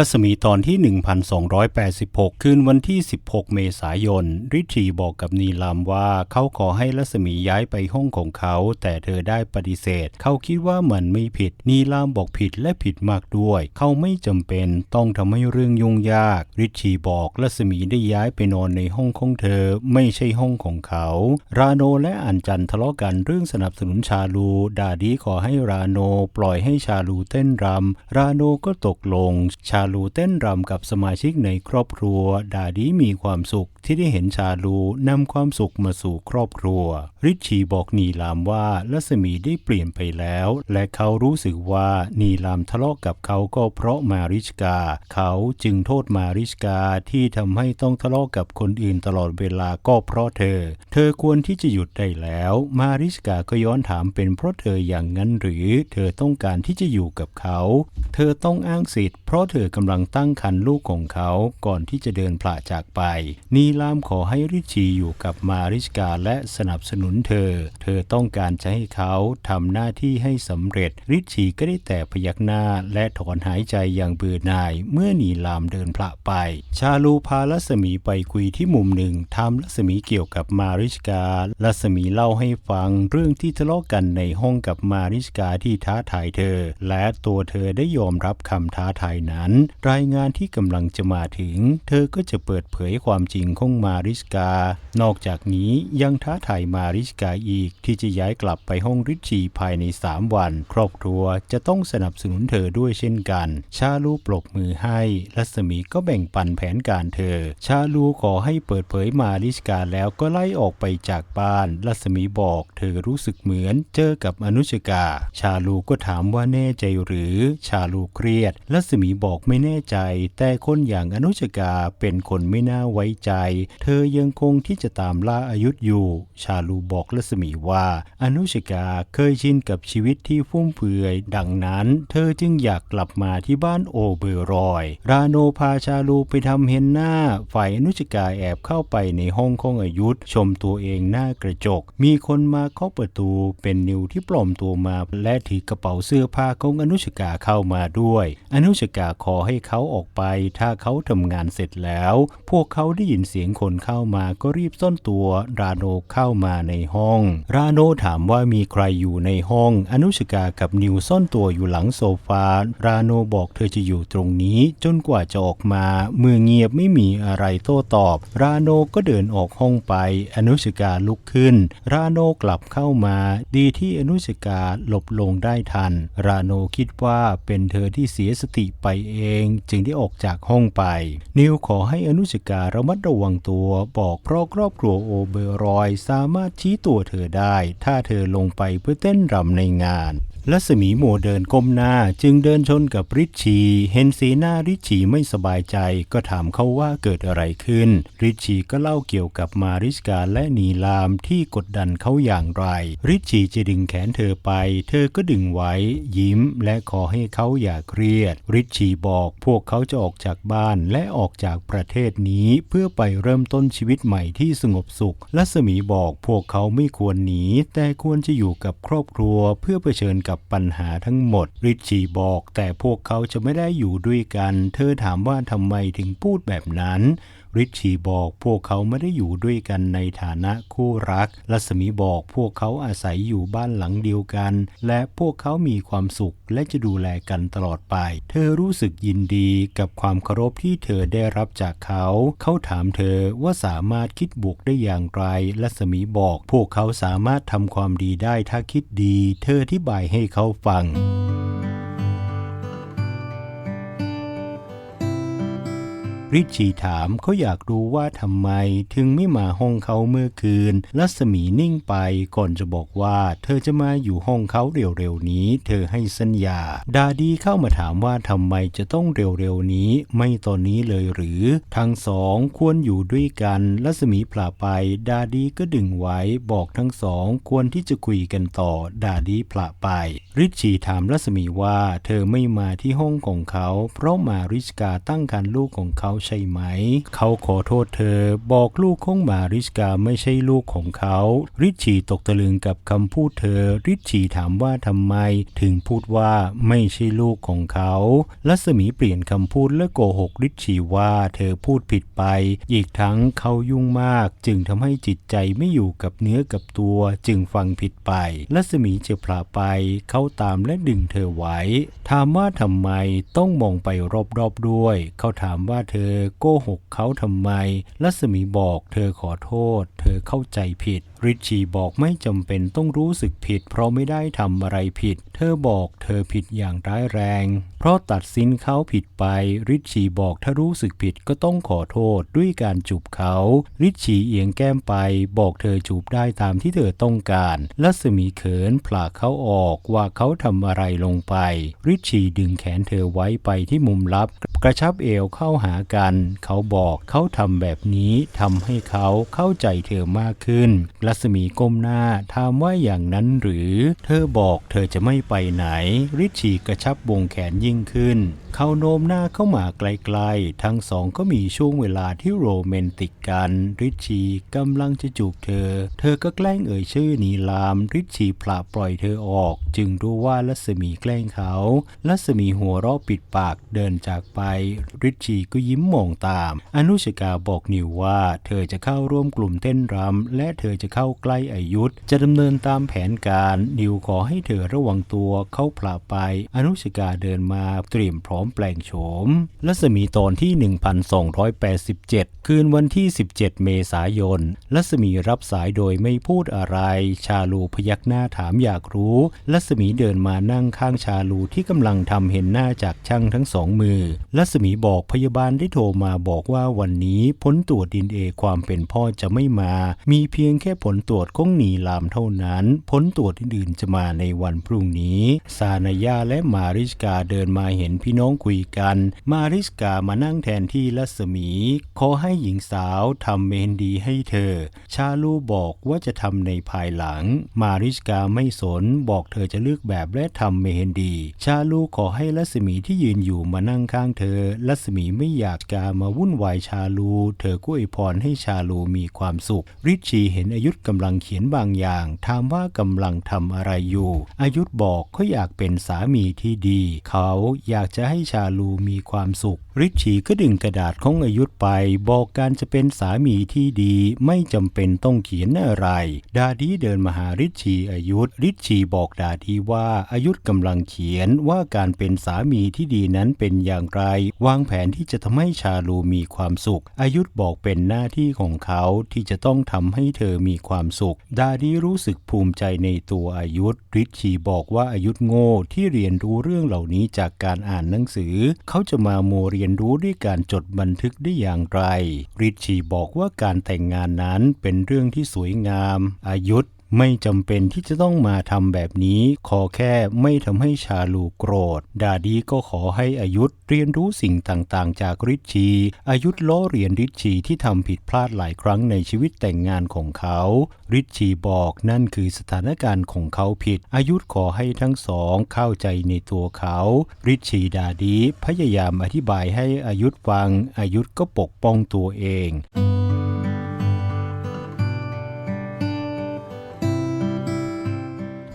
รัศมีตอนที่ 1286 คืนวันที่ 16 เมษายน ริชีบอกกับนีลามว่าเขาขอให้รัศมีย้ายไปห้องของเขา แต่เธอได้ปฏิเสธ เขาคิดว่ามันไม่ผิด นีลามบอกผิดและผิดมากด้วย เขาไม่จำเป็นต้องทำให้เรื่องยุ่งยาก ริชีบอกรัศมีได้ย้ายไปนอนในห้องของเธอ ไม่ใช่ห้องของเขา ราโนและอันจันทะเลาะกันเรื่องสนับสนุนชาลูดาดีขอให้ราโนปล่อยให้ชาลูเต้นรำราโนก็ตกลง ชาลูเต้นรำกับสมาชิกในครอบครัว ดาดีมีความสุขที่ได้เห็นชาลูนำความสุขมาสู่ครอบครัว ริชชีบอกนีลามว่ารัศมีได้เปลี่ยนไปแล้ว และเขารู้สึกว่านีลามทะเลาะกับเขาก็เพราะมาริชกา เขาจึงโทษมาริชกาที่ทำให้ต้องทะเลาะกับคนอื่นตลอดเวลาก็เพราะเธอ เธอควรที่จะหยุดได้แล้ว มาริชกาก็ย้อนถามเป็นเพราะเธออย่างนั้นหรือ เธอต้องการที่จะอยู่กับเขา เธอต้องอ้างสิทธิ์เพราะเธอกำลังตั้งครรภ์ลูกของเขาก่อนที่จะเดินพละจากไป นีลามขอให้ริชีอยู่กับมาริชกาและสนับสนุนเธอ เธอต้องการจะให้เขาทำหน้าที่ให้สำเร็จ ริชีก็ได้แต่พยักหน้าและถอนหายใจอย่างเบื่อหน่าย เมื่อนีลามเดินพละไป ชาลูพาลัศมีไปคุยที่มุมหนึ่งทำรัศมีเกี่ยวกับมาริชการัศมีเล่าให้ฟังเรื่องที่ทะเลาะกันในห้องกับมาริชกาที่ท้าทายเธอ และตัวเธอได้ยอมรับคำท้าทายนั้นรายงานที่กำลังจะมาถึง เธอก็จะเปิดเผยความจริงของมาริชกา นอกจากนี้ยังท้าทายมาริชกาอีกที่จะย้ายกลับไปห้องริชีภายใน 3 วัน ครอบครัวจะต้องสนับสนุนเธอด้วยเช่นกัน ชาลูปรบมือให้รัศมีก็แบ่งปันแผนการเธอ ชาลูขอให้เปิดเผยมาริชกาแล้วก็ไล่ออกไปจากบ้านรัศมีบอกเธอรู้สึกเหมือนเจอกับอนุชกา ชาลูก็ถามว่าแน่ใจหรือ ชาลูเครียดรัศมีบอกไม่แน่ใจ แต่คนอย่างอนุชกาเป็นคนไม่น่าไว้ใจ เธอยังคงที่จะตามล่าอายุธอยู่ ชาลูบอกรัศมีว่า อนุชกาเคยชินกับชีวิตที่ฟุ่มเฟือย ดังนั้น เธอจึงอยากกลับมาที่บ้านโอเบอร์รอย ราโนพาชาลูไปทำเฮนหน้า ฝ่ายอนุชกาแอบเข้าไปในห้องของอายุธชมตัวเองหน้ากระจก มีคนมาเคาะประตูเป็นนิวที่ปลอมตัวมาและถือกระเป๋าเสื้อผ้าของอนุชกาเข้ามาด้วย อนุชกาขอให้เขาออกไป ถ้าเขาทำงานเสร็จแล้ว พวกเขาได้ยินเสียงคนเข้ามาก็รีบซ่อนตัว ราโนเข้ามาในห้อง ราโนถามว่ามีใครอยู่ในห้อง อนุชกากับนิวซ่อนตัวอยู่หลังโซฟา ราโนบอกเธอจะอยู่ตรงนี้จนกว่าจะออกมา เมื่อเงียบไม่มีอะไรโต้ตอบ ราโนก็เดินออกห้องไป อนุชกาลุกขึ้น ราโนกลับเข้ามา ดีที่อนุชกาหลบลงได้ทัน ราโนคิดว่าเป็นเธอที่เสียสติไปเององจึงได้ออกจากห้องไป นิวขอให้อนุชการะมัดระวังตัวบอกเพราะครอบครัวโอเบอรอยสามารถชี้ตัวเธอได้ ถ้าเธอลงไปเพื่อเต้นรำในงาน รัศมีโมเดินก้มหน้าจึงเดินชนกับริชีเห็นสีหน้าริชีไม่สบายใจก็ถามเขาว่าเกิดอะไรขึ้น ริชีก็เล่าเกี่ยวกับมาริสกาและนีลามที่กดดันเขาอย่างไร ริชีจะดึงแขนเธอไป เธอก็ดึงไว้ ยิ้มและขอให้เขาอย่าเครียด ริชีบอกพวกเขาจะออกจากบ้านและออกจากประเทศนี้เพื่อไปเริ่มต้นชีวิตใหม่ที่สงบสุขรัศมีบอกพวกเขาไม่ควรหนีแต่ควรจะอยู่กับครอบครัวเพื่อเผชิญกับปัญหาทั้งหมด ริชชีบอกแต่พวกเขาจะไม่ได้อยู่ด้วยกัน เธอถามว่าทำไมถึงพูดแบบนั้น ริชชีบอกพวกเขาไม่ได้อยู่ด้วยกันในฐานะคู่รัก รัศมีบอกพวกเขาอาศัยอยู่บ้านหลังเดียวกัน และพวกเขามีความสุขและจะดูแลกันตลอดไป เธอรู้สึกยินดีกับความเคารพที่เธอได้รับจากเขา เขาถามเธอว่าสามารถคิดบวกได้อย่างไร รัศมีบอก พวกเขาสามารถทำความดีได้ถ้าคิดดี เธออธิบายให้เขาฟัง ริชีถามเขาอยากรู้ว่าทำไมถึงไม่มาห้องเขาเมื่อคืนรัศมีนิ่งไปก่อนจะบอกว่าเธอจะมาอยู่ห้องเขาเร็วๆนี้ เธอให้สัญญา ดาดีเข้ามาถามว่าทำไมจะต้องเร็วๆนี้ ไม่ตอนนี้เลยหรือ ทั้งสองควรอยู่ด้วยกันรัศมีผลาไป ดาดีก็ดึงไว้บอกทั้งสองควรที่จะคุยกันต่อ ดาดีผลาไปริชีถามรัศมีว่า เธอไม่มาที่ห้องของเขา เพราะมาริชกาตั้งครรภ์ลูกของเขาใช่ไหม เขาขอโทษเธอ บอกลูกของมาริสกาไม่ใช่ลูกของเขา ริชชีตกตะลึงกับคำพูดเธอ ริชชีถามว่าทำไม ถึงพูดว่าไม่ใช่ลูกของเขารัศมีเปลี่ยนคำพูดและโกหกริชชีว่าเธอพูดผิดไป อีกทั้งเขายุ่งมาก จึงทำให้จิตใจไม่อยู่กับเนื้อกับตัว จึงฟังผิดไปรัศมีจะพลาไป เขาตามและดึงเธอไว้ ถามว่าทำไมต้องมองไปรอบๆด้วย เขาถามว่าเธอโกหกเขาทำไมรัศมีบอก เธอขอโทษ เธอเข้าใจผิดริชชีบอกไม่จำเป็นต้องรู้สึกผิด เพราะไม่ได้ทำอะไรผิด เธอบอกเธอผิดอย่างร้ายแรง เพราะตัดสินเขาผิดไป ริชชีบอกถ้ารู้สึกผิดก็ต้องขอโทษด้วยการจูบเขา ริชชีเอียงแก้มไป บอกเธอจูบได้ตามที่เธอต้องการรัศมีเขินผลากเขาออกว่าเขาทำอะไรลงไป ริชชีดึงแขนเธอไว้ไปที่มุมลับ กระชับเอวเข้าหากัน เขาบอกเขาทำแบบนี้ทำให้เขาเข้าใจเธอมากขึ้นรัศมีก้มหน้าถามว่าอย่างนั้นหรือ เธอบอกเธอจะไม่ไปไหน ริชีกระชับวงแขนยิ่งขึ้น เขาโน้มหน้าเข้ามาไกลๆ ทั้งสองก็มีช่วงเวลาที่โรแมนติกกัน ริชีกำลังจะจูบเธอ เธอก็แกล้งเอ่ยชื่อนีลาม ริชชีพละปล่อยเธอออก จึงรู้ว่ารัศมีแกล้งเขารัศมีหัวเราะปิดปากเดินจากไปริชชีก็ยิ้มมองตาม อนุชกาบอกนิวว่า เธอจะเข้าร่วมกลุ่มเต้นรำและเธอจะเข้าใกล้อายุธจะดำเนินตามแผนการนิวขอให้เธอระวังตัวเข้าพลาไป อนุชกาเดินมาเตรียมพร้อมแปลงโฉมรัศมีตอนที่ 1287 คืนวันที่ 17 เมษายนรัศมีรับสายโดยไม่พูดอะไร ชาลูพยักหน้าถามอยากรู้รัศมีเดินมานั่งข้างชาลูที่กำลังทำเห็นหน้าจากช่างทั้งสองมือรัศมีบอกพยาบาลได้โทรมาบอกว่าวันนี้ผลตรวจดินเอความเป็นพ่อจะไม่มา มีเพียงแค่ผลตรวจของหนีลามเท่านั้น ผลตรวจอื่นๆจะมาในวันพรุ่งนี้ซานายาและมาริสกาเดินมาเห็นพี่น้องคุยกัน มาริสกามานั่งแทนที่รัศมี ขอให้หญิงสาวทำเมนดีให้เธอ ชาลูบอกว่าจะทำในภายหลัง มาริสกาไม่สนบอกเธอจะเลือกแบบและทำเมนดี ชาลูขอให้รัศมีที่ยืนอยู่มานั่งข้างเธอรัศมีไม่อยากกามาวุ่นวายชาลู เธอก็อวยพรให้ชาลูมีความสุข ริชีเห็นอายุธกำลังเขียนบางอย่าง ถามว่ากำลังทำอะไรอยู่ อายุธบอกเขาอยากเป็นสามีที่ดี เขาอยากจะให้ชาลูมีความสุข ริชีก็ดึงกระดาษของอายุธไป บอกการจะเป็นสามีที่ดี ไม่จำเป็นต้องเขียนอะไร ดาดีเดินมาหาริชีอายุธริชชีบอกดาดีว่าอายุธกำลังเขียนว่าการเป็นสามีที่ดีนั้นเป็นอย่างไรวางแผนที่จะทำให้ชาลูมีความสุข อายุธบอกเป็นหน้าที่ของเขาที่จะต้องทำให้เธอมีความสุข ดาดีรู้สึกภูมิใจในตัวอายุธริชชีบอกว่าอายุธโง่ที่เรียนรู้เรื่องเหล่านี้จากการอ่านหนังสือ เขาจะมาโมเรียนรู้ด้วยการจดบันทึกได้อย่างไรริชชีบอกว่าการแต่งงานนั้นเป็นเรื่องที่สวยงาม อายุธ ไม่จำเป็นที่จะต้องมาทำแบบนี้ ขอแค่ไม่ทำให้ชาลูโกรธ ดาดีก็ขอให้อายุธเรียนรู้สิ่งต่างๆ จากริชีอายุธล้อเรียนริชีที่ทำผิดพลาดหลายครั้งในชีวิตแต่งงานของเขา ริชีบอกนั่นคือสถานการณ์ของเขาผิด อายุธขอให้ทั้งสองเข้าใจในตัวเขา ริชชีดาดีพยายามอธิบายให้อายุธฟัง อายุธก็ปกป้องตัวเอง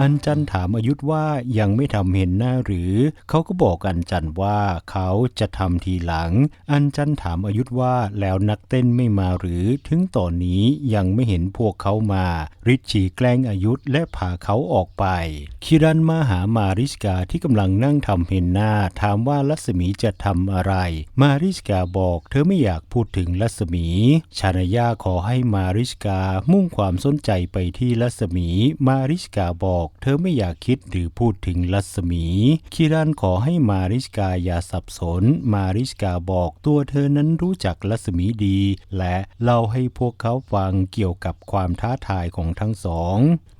อันจันถามอายุธว่ายังไม่ทำเห็นหน้าหรือ เขาก็บอกอันจันว่าเขาจะทำทีหลัง อันจันถามอายุธว่าแล้วนักเต้นไม่มาหรือ ถึงตอนนี้ยังไม่เห็นพวกเขามา ริชชีแกล้งอายุธและพาเขาออกไป คิรันมาหามาริสกาที่กำลังนั่งทำเห็นหน้า ถามว่ารัศมีจะทำอะไร มาริสกาบอกเธอไม่อยากพูดถึงรัศมี ชานายาขอให้มาริสกามุ่งความสนใจไปที่รัศมี มาริสกาบอกเธอไม่อยากคิดหรือพูดถึงรัศมี คิรันขอให้มาริสกาอย่าสับสน มาริสกาบอกตัวเธอนั้นรู้จักรัศมีดี และเล่าให้พวกเขาฟังเกี่ยวกับความท้าทายของทั้งสอง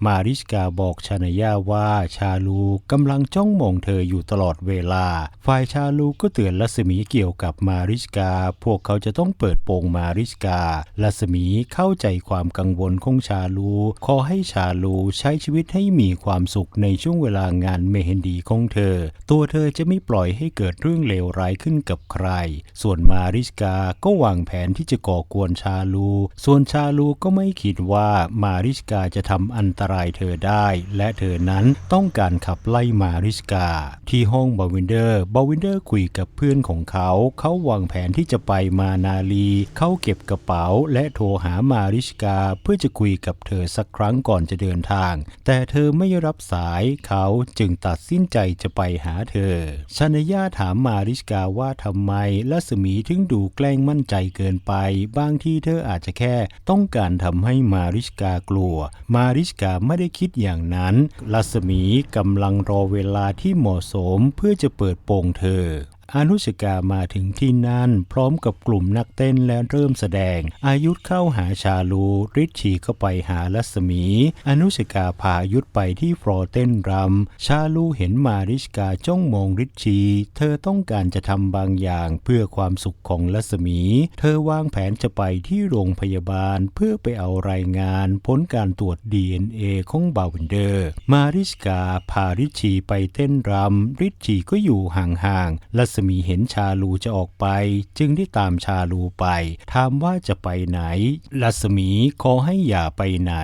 มาริสกาบอกชานายาว่าชาลูกำลังจ้องมองเธออยู่ตลอดเวลา ฝ่ายชาลูก็เตือนรัศมีเกี่ยวกับมาริสกา พวกเขาจะต้องเปิดโปงมาริสการัศมีเข้าใจความกังวลของชาลู ขอให้ชาลูใช้ชีวิตให้มีความสุขในช่วงเวลางานเมเฮนดีของเธอ ตัวเธอจะไม่ปล่อยให้เกิดเรื่องเลวร้ายขึ้นกับใคร ส่วนมาริสกาก็วางแผนที่จะก่อกวนชาลู ส่วนชาลูก็ไม่คิดว่ามาริสกาจะทำอันตรายเธอได้ และเธอนั้นต้องการขับไล่มาริสกา ที่ห้องบาวินเดอร์ บาวินเดอร์คุยกับเพื่อนของเขา เขาวางแผนที่จะไปมานาลี เขาเก็บกระเป๋า และโทรหามาริสกาเพื่อจะคุยกับเธอสักครั้งก่อนจะเดินทาง แต่เธอไม่รับสายเขาจึงตัดสินใจจะไปหาเธอชานยาถามมาริสกาว่าทำไมลัสมีถึงดูแกล้งมั่นใจเกินไป บางที่เธออาจจะแค่ต้องการทำให้มาริสกากลัว มาริสกาไม่ได้คิดอย่างนั้นลัสมีกำลังรอเวลาที่เหมาะสมเพื่อจะเปิดโปงเธอ อนุชกามาถึงที่นั่น พร้อมกับกลุ่มนักเต้นและเริ่มแสดง อายุธเข้าหาชาลูริชีเข้าไปหาลัสมี อนุชกาพายุธไปที่ฟลอเต้นรำ ชาลูเห็นมาริชกาจ้องมองริชี เธอต้องการจะทำบางอย่างเพื่อความสุขของลัสมี เธอวางแผนจะไปที่โรงพยาบาลเพื่อไปเอารายงานผลการตรวจ DNA ของบาวินเดอร์ มาริชกาพาริชีไปเต้นรำริชีก็อยู่ห่างๆลัสมีเห็นชาลูจะออกไป จึงได้ตามชาลูไป ถามว่าจะไปไหน ลัสมีขอให้อย่าไปไหน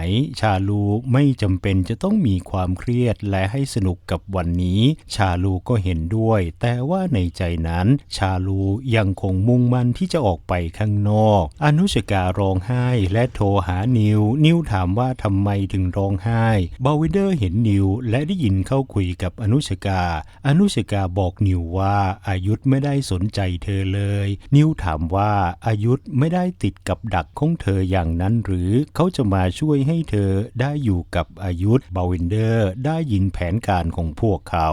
ชาลูไม่จำเป็นจะต้องมีความเครียดและให้สนุกกับวันนี้ ชาลูก็เห็นด้วย แต่ว่าในใจนั้น ชาลูยังคงมุ่งมั่นที่จะออกไปข้างนอก อนุชการ้องไห้และโทรหานิว นิวถามว่าทำไมถึงร้องไห้บาวินเดอร์เห็นนิวและได้ยินเข้าคุยกับอนุชกา อนุชกาบอกนิวว่าอายุยุทธไม่ได้สนใจเธอเลย นิวถามว่าอายุธไม่ได้ติดกับดักของเธออย่างนั้นหรือเขาจะมาช่วยให้เธอได้อยู่กับอายุธบาวินเดอร์ได้ยินแผนการของพวกเขา